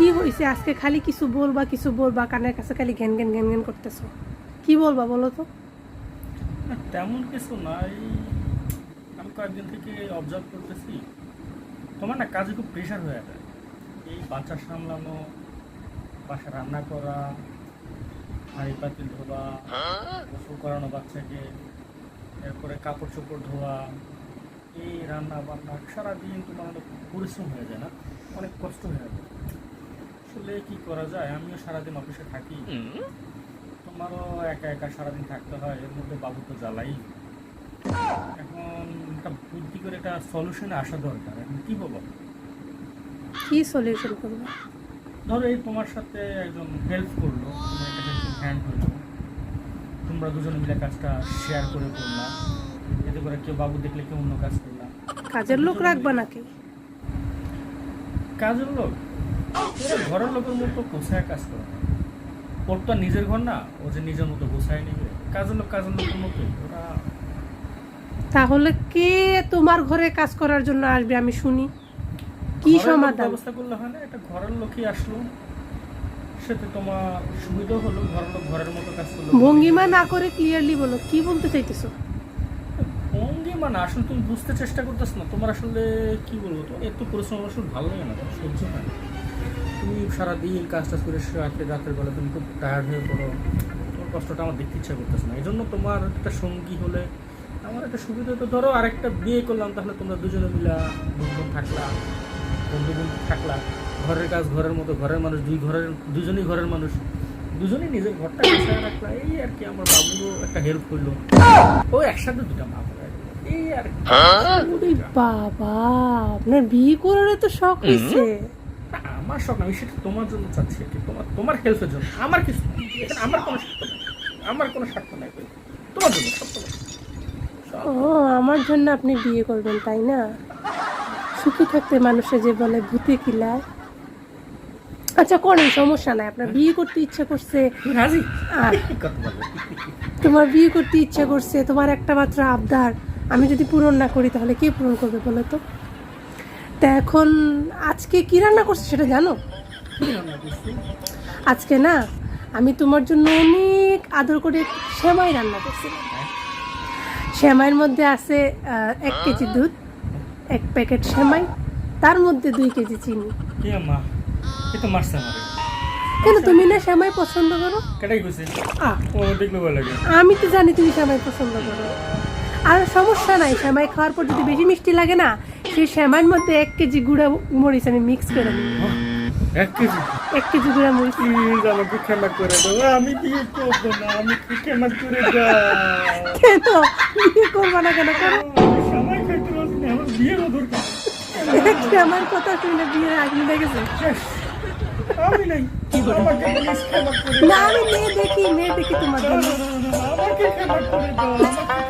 কি হয়েছে আজকে খালি কিছু বলবা কিছু বলবা, কানের কাছে খালি ঘ্যান ঘ্যান ঘ্যান ঘ্যান করতেছো। কি বলবা বলো তো? তেমন কিছু নাই। আমি কয়েকদিন থেকে অবজার্ভ করতেছি। তোমার না কাজে খুব প্রেশার হয়ে যায়। এই বাচ্চা সামলানো, বাসা রান্না করা, হাঁড়ি পাতিল ধোয়া, গোসল করানো বাচ্চাকে, এরপরে কাপড় চোপড় ধোয়া, এই রান্না বান্না সারাদিন তোমার অনেক পরিশ্রম হয়ে যায় না? অনেক কষ্ট হয়ে যায়। আসলে কি করা যায়? আমিও সারাদিন অফিসে থাকি। তোমারও একা একা সারাদিন থাকতে হয় এর মধ্যে বাবু তো জ্বালাই। এখন একটা বুদ্ধি করে একটা সলিউশনে আসা দরকার। এখন কি বলো? কি সলিউশন করব? ধরো এই তোমার সাথে একজন হেল্প করল হ্যান্ড হলো। তোমরা দুজনে মিলে কাজটা শেয়ার করে করলা। এতে করে কেউ বাবু দেখলে কেউ অন্য কাজ করলা। কাজের লোক রাখবা নাকি? কাজের লোক? ঘরের লোকের মতো গোছায় কাজ করে। ওর তো নিজের ঘর না ও যে নিজের মতো গোছায় নিবে। কাজের লোক কাজের লোকের ওরা তাহলে কে তোমার ঘরে কাজ করার জন্য আসবে? আমি শুনি। কি সমাধান? ব্যবস্থা করলে হয় না এটা ঘরের লোকই আসলো। সেতে তোমার সুবিধা হলো ঘরের লোক ঘরের মতো কাজ করল। ভঙ্গিমা না করে ক্লিয়ারলি বলো কি বলতে চাইতেছো? ভঙ্গিমা না আসলে তুমি বুঝতে চেষ্টা করতেছ না। তোমার আসলে কি বলব তো এত পরিশ্রম আসলে ভালো লাগে না সহ্য হয় না। সারাদিন কাজ টাজ করে রাত্রে রাতের বেলা তুমি খুব টায়ার্ড হয়ে পড়ো। তোমার কষ্টটা আমার দেখতে ইচ্ছা করতেছে না। এই জন্য তোমার একটা সঙ্গী হলে আমার একটা সুবিধা তো ধরো আরেকটা বিয়ে করলাম তাহলে তোমরা দুজনে মিলা বন্ধু থাকলা বন্ধু বন্ধু থাকলা। ঘরের কাজ ঘরের মতো ঘরের মানুষ দুই ঘরের দুজনেই ঘরের মানুষ। দুজনেই নিজের ঘরটা গুছিয়ে রাখলা। এই আর কি আমার বাবুরও একটা হেল্প করল। ও একসাথে দুটা মা। এই আর। বাবা আপনার বিয়ে করার তো শখ হয়েছে না, আমার শখ না, আমি সেটা তোমার জন্য চাচ্ছি আর কি তোমার তোমার হেল্পের জন্য আমার কিছু এখানে আমার কোনো স্বার্থ নেই আমার কোনো স্বার্থ নাই তোমার জন্য সব তোমার ও আমার জন্য আপনি বিয়ে করবেন তাই না? সুখী থাকতে মানুষে যে বলে ভূতে কিলায়। আচ্ছা করেন সমস্যা নাই আপনার বিয়ে করতে ইচ্ছা করছে। তোমার বিয়ে করতে ইচ্ছা করছে তোমার একটা মাত্র আবদার আমি যদি পূরণ না করি তাহলে কে পূরণ করবে বলো তো? তা এখন আজকে কি রান্না করছে সেটা জানো? করছি? আজকে না আমি তোমার জন্য অনেক আদর করে সেমাই রান্না করছিলাম সেমাইয়ের মধ্যে আছে এক কেজি দুধ এক প্যাকেট সেমাই তার মধ্যে দুই কেজি চিনি। কেন তুমি না সেমাই পছন্দ করো? আমি তো জানি তুমি সেমাই পছন্দ করো। আর সমস্যা নাই সেমাই খাওয়ার পর যদি বেশি মিষ্টি লাগে না সেই সেমাইয়ের মধ্যে এক কেজি গুঁড়া মরিচ আমি মিক্স করে নিই। এক কেজি? এক কেজি গুঁড়া মরিচ। প্লিজ আমাকে ক্ষমা করে দাও। আমি বিয়ে করব না আমি ক্ষমা করে দাও? কেন? বিয়ে করব না কেন? করো সময় খাইতে আমার বিয়েরও দরকার। আমার কথা শুনে আগুন লেগেছে। আমি নাই। না আমি মেয়ে দেখি মেয়ে দেখি তোমার আমাকে ক্ষমা করে দাও। আমাকে